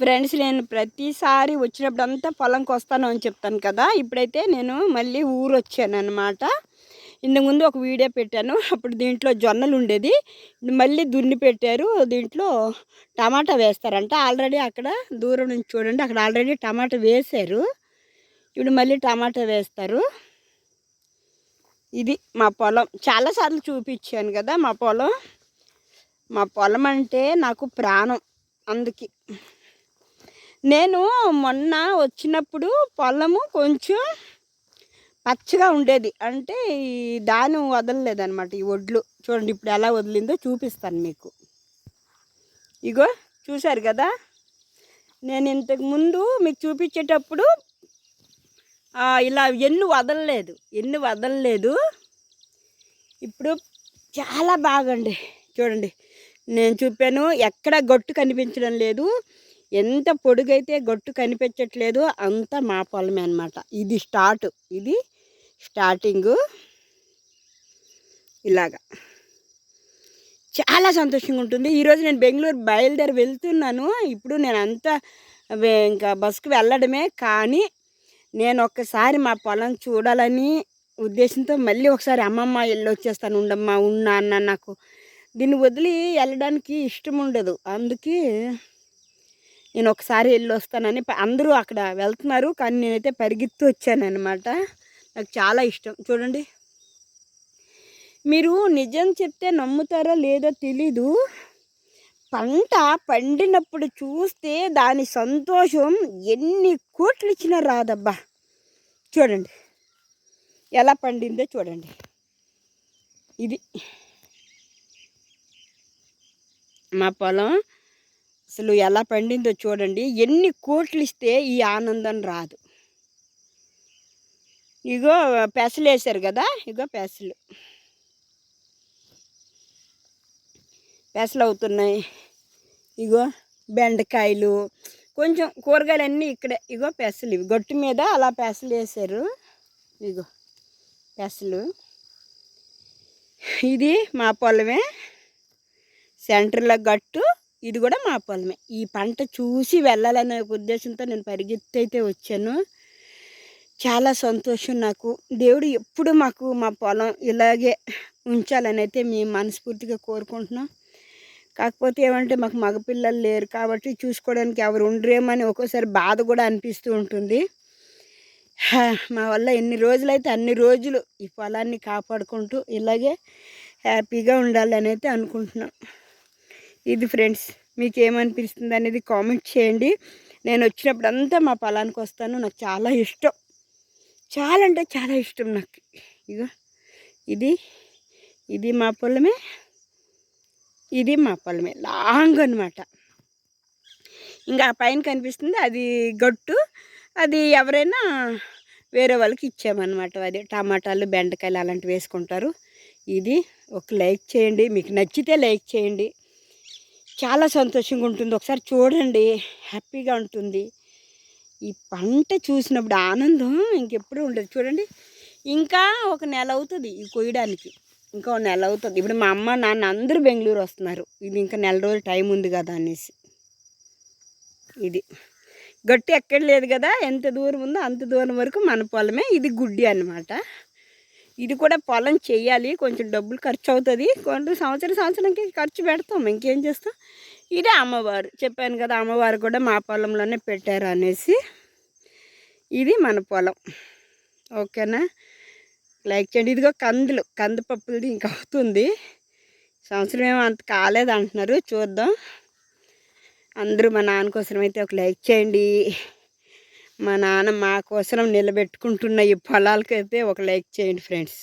Friends నేను ప్రతిసారి వచ్చినప్పుడు అంతా పొలంకి వస్తాను అని చెప్తాను కదా. ఇప్పుడైతే నేను మళ్ళీ ఊరు వచ్చాను అనమాట ఇంతకుముందు ఒక వీడియో పెట్టాను. అప్పుడు దీంట్లో జొన్నలు ఉండేది మళ్ళీ దున్ని పెట్టారు. దీంట్లో టమాటా వేస్తారంట. ఆల్రెడీ అక్కడ దూరం నుంచి చూడండి. అక్కడ ఆల్రెడీ టమాటా వేశారు. ఇప్పుడు మళ్ళీ టమాటా వేస్తారు. ఇది మా పొలం. చాలాసార్లు చూపించాను కదా మా పొలం. మా పొలం అంటే నాకు ప్రాణం. అందుకే. నేను మొన్న వచ్చినప్పుడు పొలము కొంచెం పచ్చగా ఉండేది. అంటే ఈ దాని వదలలేదనమాట ఈ ఒడ్లు. చూడండి ఇప్పుడు ఎలా వదిలిందో చూపిస్తాను మీకు. ఇగో చూశారు కదా? నేను ఇంతకు ముందు మీకు చూపించేటప్పుడు ఇలా ఎన్ను వదలలేదు ఎన్ను వదలలేదు. ఇప్పుడు చాలా బాగండి. చూడండి నేను చూపాను ఎక్కడ గొట్టు కనిపించడం లేదు. ఎంత పొడుగైతే గొట్టు కనిపించట్లేదు అంత మా పొలమే అనమాట ఇది స్టార్ట్ ఇది స్టార్టింగు. ఇలాగా. చాలా సంతోషంగా ఉంటుంది. ఈరోజు నేను బెంగళూరు బయలుదేరి వెళ్తున్నాను. ఇప్పుడు నేను అంతా ఇంకా బస్సుకు వెళ్ళడమే కానీ నేను ఒక్కసారి మా పొలం చూడాలని ఉద్దేశంతో మళ్ళీ ఒకసారి అమ్మమ్మ వెళ్ళి వచ్చేస్తాను. ఉండమ్మా ఉన్నా అన్న నాకు. దీన్ని వదిలి వెళ్ళడానికి ఇష్టం ఉండదు. అందుకే నేను ఒకసారి వెళ్ళి వస్తానని అందరూ అక్కడ వెళ్తున్నారు. కానీ నేనైతే పరిగెత్తి వచ్చానమాట నాకు చాలా ఇష్టం. చూడండి. మీరు నిజం చెప్తే నమ్ముతారో లేదో తెలీదు. పంట పండినప్పుడు చూస్తే దాని సంతోషం ఎన్ని కోట్లు ఇచ్చినా రాదబ్బా. చూడండి. ఎలా పండిందో చూడండి. ఇది. మా పొలం అసలు ఎలా పండిందో చూడండి. ఎన్ని కోట్లు ఇస్తే ఈ ఆనందం రాదు. ఇగో పెసలు వేసారు కదా. ఇగో పెసలు. పెసలు అవుతున్నాయి ఇగో బెండకాయలు. కొంచెం కూరగాయలు అన్నీ ఇక్కడే. ఇగో పెసలు. ఇవి గట్టు మీద అలా పెసలు వేసారు ఇగో పెసలు. ఇది మా పొలమే. సెంటర్లో గట్టు. ఇది కూడా మా పొలమే. ఈ పంట చూసి వెళ్ళాలనే ఉద్దేశంతో నేను పరిగెత్తి అయితే వచ్చాను. చాలా సంతోషం నాకు. దేవుడు ఎప్పుడు మాకు మా పొలం ఇలాగే ఉంచాలని అయితే మేము మనస్ఫూర్తిగా కోరుకుంటున్నాం. కాకపోతే ఏమంటే మాకు మగపిల్లలు లేరు కాబట్టి చూసుకోవడానికి ఎవరు ఉండరేమని ఒక్కోసారి బాధ కూడా అనిపిస్తూ ఉంటుంది. మా వల్ల ఎన్ని రోజులైతే అన్ని రోజులు ఈ పొలాన్ని కాపాడుకుంటూ ఇలాగే హ్యాపీగా ఉండాలని అయితే అనుకుంటున్నాం. ఇది ఫ్రెండ్స్ మీకు ఏమనిపిస్తుంది అనేది కామెంట్ చేయండి. నేను వచ్చినప్పుడు అంతా మా పొలానికి వస్తాను నాకు చాలా ఇష్టం. చాలా అంటే చాలా ఇష్టం నాకు. ఇగో ఇది ఇది మా పొలమే ఇది మా పొలమే. లాంగ్ అనమాట ఇంకా ఆ పైన కనిపిస్తుంది అది గట్టు. అది ఎవరైనా వేరే వాళ్ళకి ఇచ్చామన్నమాట. అది టమాటాలు బెండకాయలు అలాంటివి వేసుకుంటారు. ఇది ఒక లైక్ చేయండి మీకు నచ్చితే లైక్ చేయండి. చాలా సంతోషంగా ఉంటుంది ఒకసారి చూడండి. హ్యాపీగా ఉంటుంది. ఈ పంట చూసినప్పుడు ఆనందం ఇంకెప్పుడు ఉండదు. చూడండి. ఇంకా ఒక నెల అవుతుంది ఈ కొయ్యడానికి. ఇంకా ఒక నెల అవుతుంది ఇప్పుడు మా అమ్మ నాన్న అందరూ బెంగళూరు వస్తున్నారు. ఇది ఇంకా నెల రోజులు టైం ఉంది కదా అనేసి. ఇది. గట్టి ఎక్కడ లేదు కదా. ఎంత దూరం ఉందో అంత దూరం వరకు మన పొలమే. ఇది గుడ్డి అనమాట ఇది కూడా పొలం చేయాలి. కొంచెం డబ్బులు ఖర్చు అవుతుంది కొన్ని సంవత్సరం సంవత్సరానికి ఖర్చు పెడతాం. ఇంకేం చేస్తాం? ఇదే అమ్మవారు. చెప్పాను కదా అమ్మవారు కూడా మా పొలంలోనే పెట్టారు అనేసి. ఇది మన పొలం. ఓకేనా? లైక్ చేయండి. ఇదిగో కందులు. కందిపప్పులది ఇంకా అవుతుంది. సంవత్సరం ఏమో అంత కాలేదు అంటున్నారు చూద్దాం. అందరూ మా నాన్న కోసం అయితే ఒక లైక్ చేయండి. మా నాన్న మా కోసం నిలబెట్టుకుంటున్న ఈ పొలాలకైతే ఒక లైక్ చేయండి ఫ్రెండ్స్.